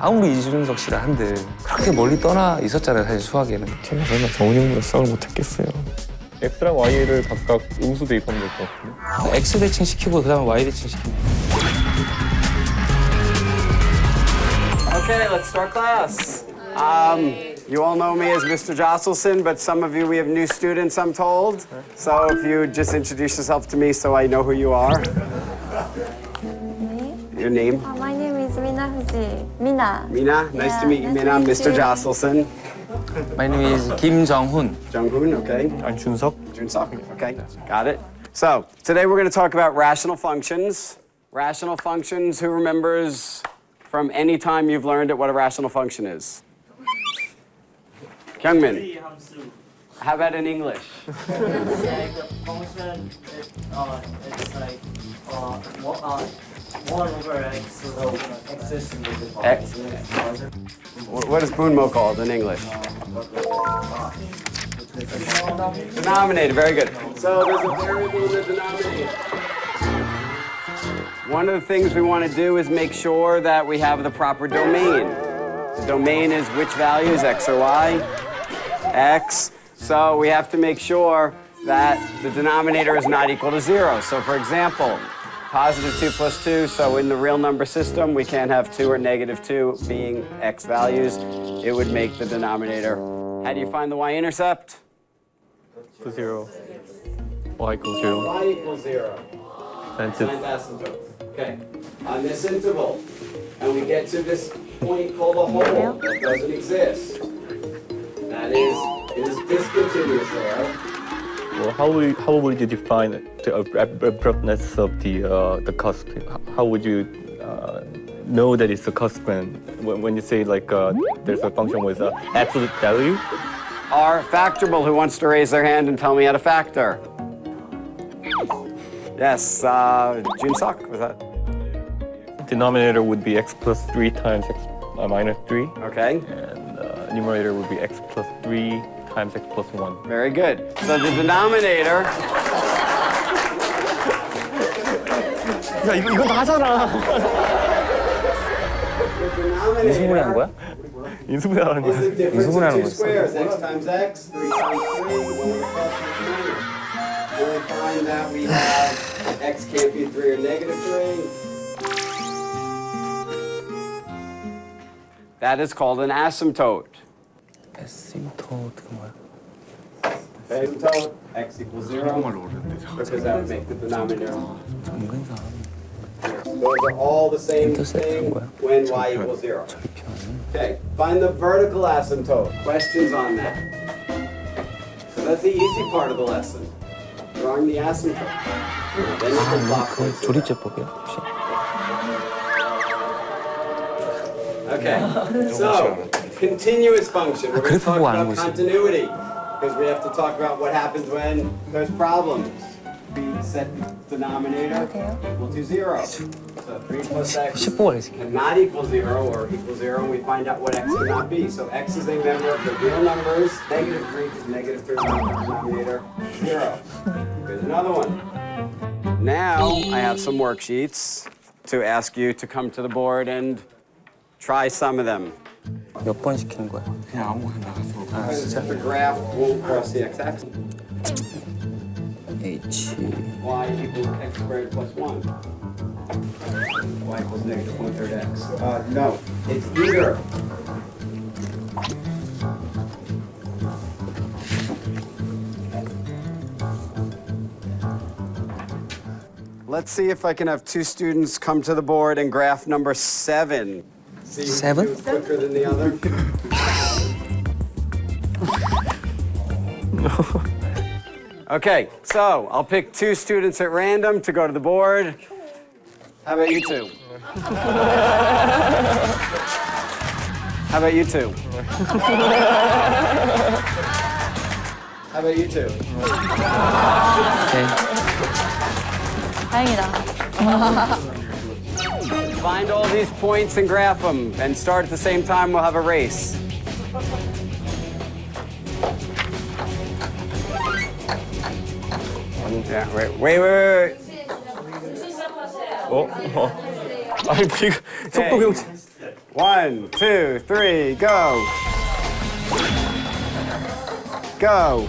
아무리 이준석 씨라 한들 그렇게 멀리 떠나 있었잖아요 사실 수학에는 제가 설마 정훈이 형보다 수학을 못했겠어요. X랑 Y를 각각 음수 대입하면 될 것 같은데. X 대칭 시키고 그 다음에 Y 대칭 시키고 Okay, let's start class. Um, you all know me as Mr. Josselson, but some of you, we have new students, I'm told. So if you just introduce yourself to me so I know who you are. Your name? Uh, my name is Mina Fuji. Mina. Mina, nice yeah, to meet you, nice Mina. Mr. Josselson. My name is Kim Jong-hoon. Jong-hoon, okay. I'm Jun-seok. Jun-seok, okay. Got it. So, today we're going to talk about rational functions. Rational functions, who remembers from any time you've learned it what a rational function is? Kyungmin. How about in English? like the function, it, uh, it's like uh, one, uh, one over x, so the x is in the X. What is Bunmo called in English? Denominator, very good. So there's a variable in the denominator. One of the things we want to do is make sure that we have the proper domain. The domain is which values, x or y? x. So we have to make sure that the denominator is not equal to zero. So for example, positive 2 plus 2, so in the real number system, we can't have 2 or negative 2 being x values. It would make the denominator. How do you find the y-intercept? to zero. Y equals zero. y equals 0. And Find it's asymptote. Okay. On this interval, and we get to this point called a hole that doesn't exist. That is, it is well, how would how would you define the ab- ab- abruptness of the uh, the cusp? How would you uh, know that it's a cusp when when, you say like uh, there's a function with an absolute value? Our factorable who wants to raise their hand and tell me how to factor. Yes, uh, Junseok, was that? Denominator would be x plus three times x uh, minus three, Okay, and uh, numerator would be x plus three times x plus one. very good. So the denominator, 야 이거 이거 다 하잖아. the 인수분해 한 denominator 거야? 인수분해하는 is 거야. the difference 인수분해 of 하는 two 거였어. squares, x times x, 3 times 3, 1 plus minus. And we find that we have x can't be 3 or negative 3. That is called an asymptote. asymptote, come on. Asymptote, x equals zero, because that would make the denominator. Those are all the same thing when y equals zero. Okay, find the vertical asymptote. Questions on that? So that's the easy part of the lesson. Drawing the asymptote. Then you can block Okay, so continuous function. We're going to talk about continuity because we have to talk about what happens when there's problems. We set the denominator equal to zero. So 3 plus x cannot equal zero or equal zero, and we find out what x cannot be. So x is a member of the real numbers. Negative 3 is negative 3 denominator, zero. Here's another one. Now I have some worksheets to ask you to come to the board and try some of them. 몇 번 시키는 거야? 아 진짜? The graph won't cross the x-axis. H y equals x squared plus 1. y equals negative 1 third x. Uh, no, it's either. Let's see if I can have two students come to the board and graph number seven. See who Seven? can do it quicker than the other. Okay, so I'll pick two students at random to go to the board. How about you two? How about you two? How about you two? 오케이 다행이다. Find all these points and graph them, and start at the same time. We'll have a race. Yeah, wait, wait, wait, wait. wait. 어? 어. 아니 이거 속도 Hey. 경치. One, two, three, go. Go.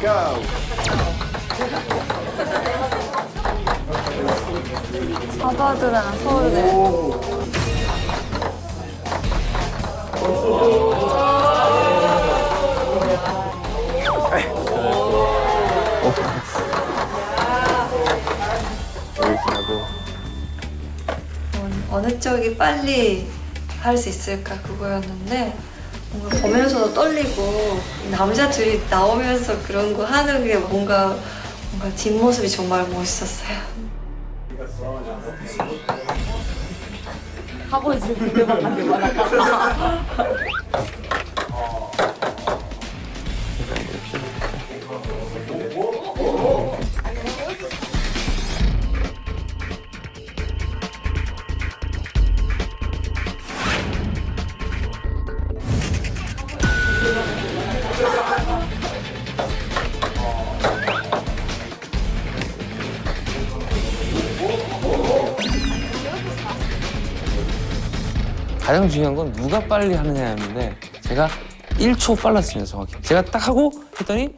Go. 하버드랑 서울대. 어느 쪽이 빨리 할 수 있을까 그거였는데 뭔가 보면서도 떨리고 이 남자들이 나오면서 그런 거 하는 게 뭔가 뭔가 뒷모습이 정말 멋있었어요. 하고 있을 때만 만들거나 가장 중요한 건 누가 빨리 하느냐였는데 제가 1초 빨랐습니다 정확히 제가 딱 하고 했더니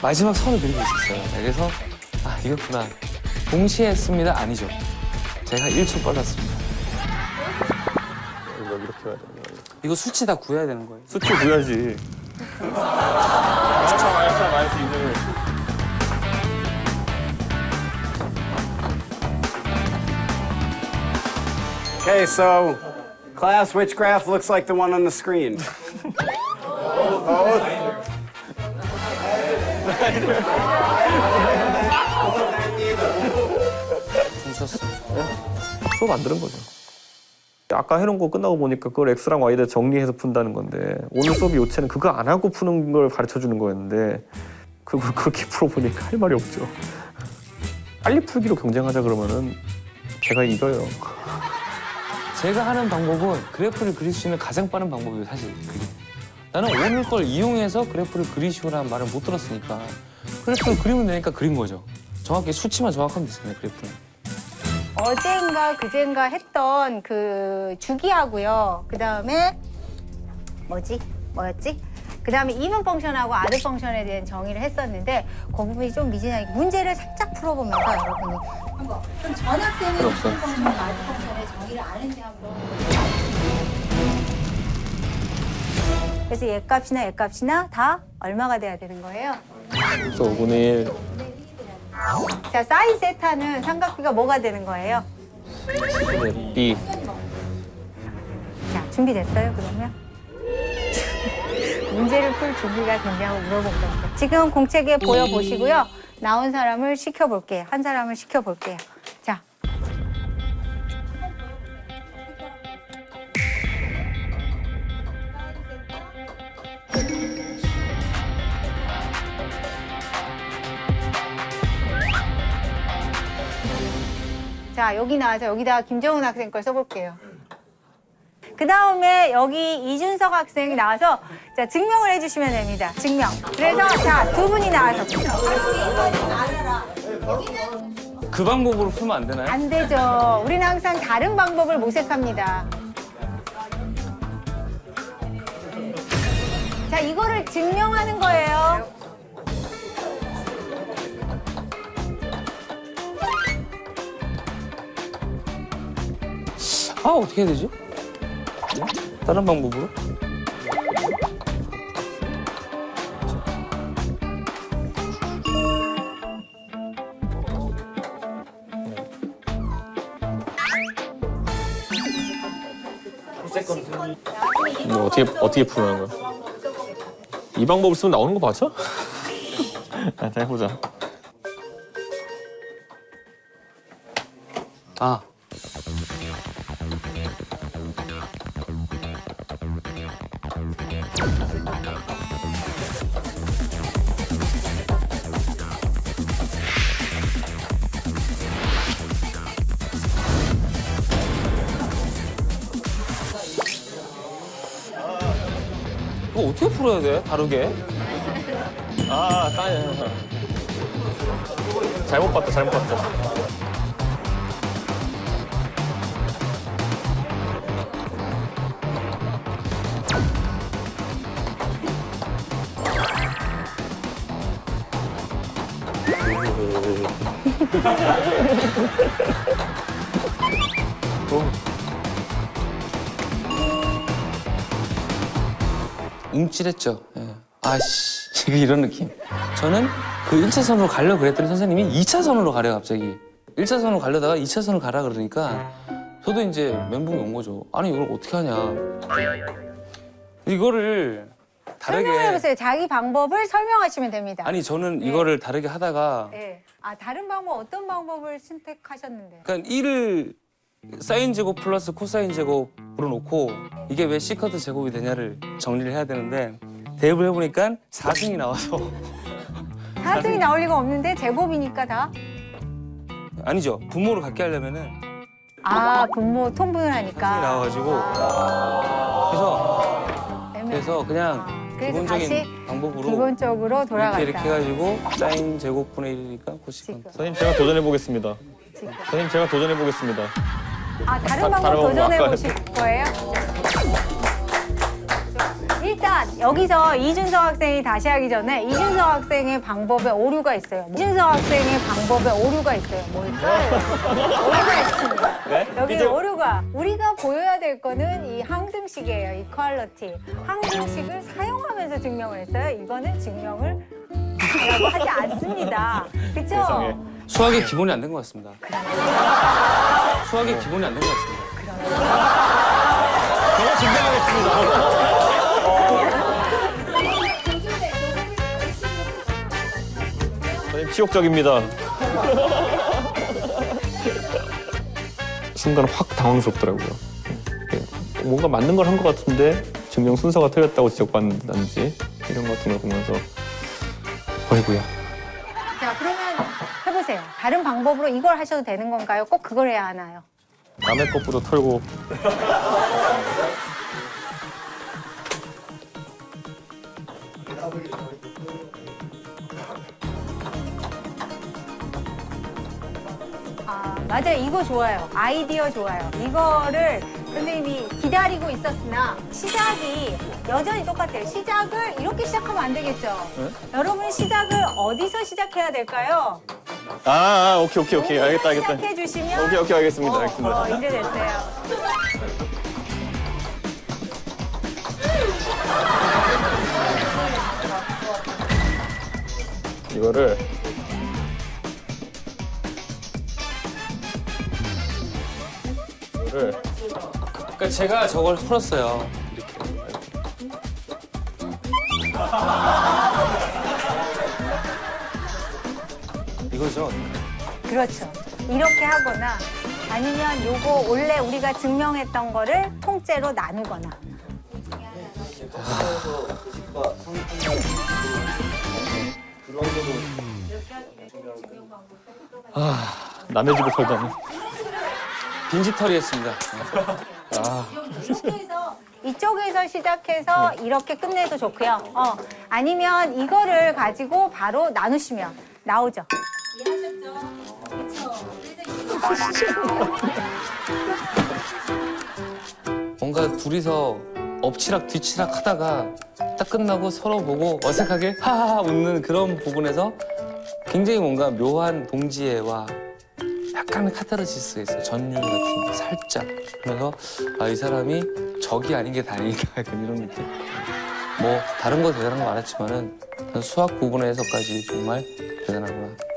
마지막 선을 그리고 있었어요 그래서 아 이겼구나 동시에 했습니다 아니죠 제가 1초 빨랐습니다 이거 이렇게 해야 되는 거야. 이거 수치 다 구해야 되는 거예요. 수치 구해야지. 알았어, 알았어, 알았어, 이제. Okay, so class, which graph looks like the one on the screen? 훔쳤어. 수업 안 들은 거죠. 아까 해놓은 거 끝나고 보니까 그걸 X랑 Y를 정리해서 푼다는 건데 오늘 수업이 요체는 그거 안 하고 푸는 걸 가르쳐 주는 거였는데 그걸 그렇게 풀어보니까 할 말이 없죠. 빨리 풀기로 경쟁하자 그러면은 제가 이겨요. 제가 하는 방법은 그래프를 그릴 수 있는 가장 빠른 방법이에요 사실 그게 나는 오늘 걸 이용해서 그래프를 그리시오라는 말을 못 들었으니까 그래프를 그리면 되니까 그린 거죠 정확히 수치만 정확하면 됐습니다 그래프는 어젠가 그젠가 했던 그 주기하고요. 그 다음에 뭐지? 뭐였지? 그 다음에 이분 펑션하고 아드 펑션에 대한 정의를 했었는데 그 부분이 좀 미진하게 문제를 살짝 풀어보면서 여러분이 한번 좀 전학생이 이분 펑션과 아드 펑션의 정의를 아는지 한번 그래서 얘값이나 얘값이나 다 얼마가 돼야 되는 거예요? 그래서 5분의 1, 자, 사인 세타는 삼각비가 뭐가 되는 거예요? B. 자, 준비됐어요, 그러면? 문제를 풀 준비가 됐냐고 물어본 겁니다. 지금 공책에 보여보시고요. 나온 사람을 시켜볼게요. 한 사람을 시켜볼게요. 자. 자, 여기 나와서 여기다가 김정은 학생 걸 써볼게요. 그 다음에 여기 이준석 학생이 나와서 자 증명을 해주시면 됩니다. 증명. 그래서 자 두 분이 나와서 그 방법으로 풀면 안 되나요? 안 되죠. 우리는 항상 다른 방법을 모색합니다. 자 이거를 증명하는 거예요. 아 어떻게 해야 되지? 다른 방법으로? 이거 어떻게 어떻게 풀어는 거야? 이 방법을 쓰면 나오는 거 맞아? 아, 자, 해보자. 아. 이거 어떻게 풀어야 돼? 다르게? 아, 싸네. 잘못 봤다, 잘못 봤다. 움찔했죠. 예. 아씨, 이런 느낌. 저는 그 1차선으로 가려고 그랬더니 선생님이 2차선으로 가래요, 갑자기. 1차선으로 가려다가 2차선을 가라 그러니까 저도 이제 멘붕이 온 거죠. 아니, 이걸 어떻게 하냐. 이거를 다르게. 설명해보세요. 자기 방법을 설명하시면 됩니다. 아니, 저는 이거를 다르게 하다가 네. 아 다른 방법 어떤 방법을 선택하셨는데? 그러니까 1을 사인 제곱 플러스 코사인 제곱으로 놓고 이게 왜 시커트 제곱이 되냐를 정리를 해야 되는데 대입을 해보니까 4승이 나와서 사승이 나올 리가 없는데 제곱이니까 다. 아니죠 분모를 갖게 하려면은 아 분모 통분을 하니까. 4승이 나와가지고 그래서 애매- 그래서 그냥 아, 그래서 기본적인 다시 방법으로 기본적으로 돌아갔다. 이렇게 이렇게 해가지고 사인 제곱분의 1이니까 코시컨트. 선생님 제가 도전해 보겠습니다. 선생님 제가 도전해 보겠습니다. 아 다른 다- 방법 다른 방법 도전해 아까 보실 거예요? 일단 여기서 이준석 학생이 다시 하기 전에 이준석 학생의 방법에 오류가 있어요. 이준석 학생의 방법에 오류가 있어요. 뭘까요? 오류가 있습니다. 네? 여기 이제- 오류가 우리가 보여야 될 거는 이 항등식이에요. 이 퀄러티. 항등식을 사용하면서 증명을 했어요. 이거는 증명을 라고 하지 않습니다. 그렇죠? 세상에. 수학의 기본이 안 된 것 같습니다 수학의 기본이 안 된 것 같습니다 제가 증명하겠습니다. 선생님 치욕적입니다. 순간 확 당황스럽더라고요. 네. 뭔가 맞는 걸 한 것 같은데 증명 순서가 틀렸다고 지적받는다든지 이런 것 같은 걸 보면서 어이구야. 해보세요. 다른 방법으로 이걸 하셔도 되는 건가요? 꼭 그걸 해야 하나요? 남의 것부터 털고 아, 맞아요. 이거 좋아요. 아이디어 좋아요. 이거를 선생님이 기다리고 있었으나 시작이 여전히 똑같아요. 시작을 이렇게 시작하면 안 되겠죠? 여러분 시작을 어디서 시작해야 될까요? 아, 아 오케이 오케이 오케이 알겠다 알겠다. 시작해 주시면 오케이 오케이 알겠습니다 어, 알겠습니다. 어, 이제 됐어요. 이거를 이거를 그러니까 제가 저걸 풀었어요 이렇게 거죠 그렇죠. 이렇게 하거나 아니면 요거 원래 우리가 증명했던 거를 통째로 나누거나. 남의 집에 살다니. 빈지털이 했습니다 이쪽에서 이쪽에서 시작해서 이렇게 끝내도 좋고요. 어, 아니면 이거를 가지고 바로 나누시면 나오죠. 뭔가 둘이서 엎치락 뒤치락 하다가 딱 끝나고 서로 보고 어색하게 하하하 웃는 그런 부분에서 굉장히 뭔가 묘한 동지애와 약간의 카타르시스가 있어요. 전율 같은 게 살짝. 그래서 아, 이 사람이 적이 아닌 게 다행이다. 약간 이런 느낌. 뭐 다른 거 대단한 거 알았지만은 수학 부분에서까지 정말 대단하구나.